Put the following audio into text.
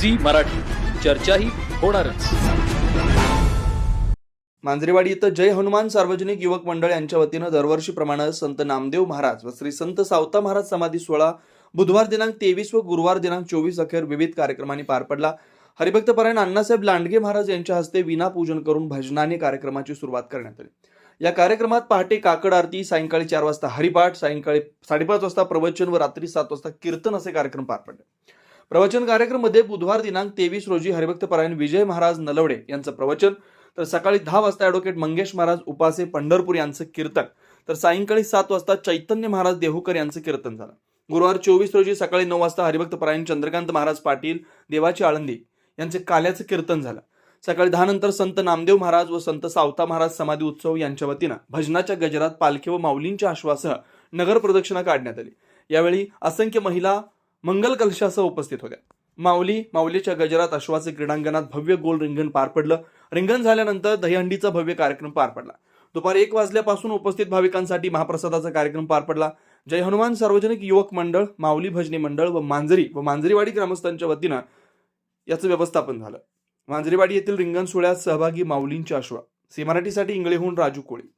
Zee Marathi. चर्चाही होणारच. मांजरेवाडी इथं जय हनुमान सार्वजनिक युवक मंडळ यांच्या वतीनं दरवर्षीप्रमाणे संत नामदेव महाराज व श्री संत सावता महाराज समाधी सोहळा बुधवार दिनांक तेवीस व गुरुवार दिनांक चोवीस अखेर विविध कार्यक्रमांनी पार पडला. हरिभक्तपरायण अण्णासाहेब लांडगे महाराज यांच्या हस्ते विना पूजन करून भजनाने कार्यक्रमाची सुरुवात करण्यात आली. या कार्यक्रमात पहाटे काकड आरती सायंकाळी चार वाजता हरिपाठ सायंकाळी साडेपाच वाजता प्रवचन व रात्री सात वाजता कीर्तन असे कार्यक्रम पार पडले. प्रवचन कार्यक्रममध्ये बुधवार दिनांक तेवीस रोजी हरिभक्तपरायण विजय महाराज नलवडे यांचं प्रवचन तर सकाळी दहा वाजता ॲडव्होकेट मंगेश महाराज उपासे पंढरपूर यांचं कीर्तन तर सायंकाळी सात वाजता चैतन्य महाराज देहूकर यांचं कीर्तन झालं. गुरुवार चोवीस रोजी सकाळी नऊ वाजता हरिभक्त परायण चंद्रकांत महाराज पाटील देवाची आळंदी यांचे काल्याचं कीर्तन झालं. सकाळी दहा नंतर संत नामदेव महाराज व संत सावता महाराज समाधी उत्सव यांच्या वतीनं भजनाच्या गजरात पालखी व माऊलींच्या आश्वासह नगर प्रदक्षिणा काढण्यात आली. यावेळी असंख्य महिला मंगल कलशासह उपस्थित होत्या. माऊली माऊलीच्या गजरात अश्वाचे क्रीडांगणात भव्य गोल रिंगण पार पडलं. रिंगण झाल्यानंतर दहीहंडीचा भव्य कार्यक्रम पार पडला. दुपारी एक वाजल्यापासून उपस्थित भाविकांसाठी महाप्रसादाचा कार्यक्रम पार पडला. जय हनुमान सार्वजनिक युवक मंडळ माऊली भजनी मंडळ व मांजरी व मांजरीवाडी ग्रामस्थांच्या वतीनं याचं व्यवस्थापन झालं. मांजरीवाडी येथील रिंगण सोहळ्यात सहभागी माऊलींच्या अश्वा. सी मराठीसाठी इंगळेहून राजू कोळी.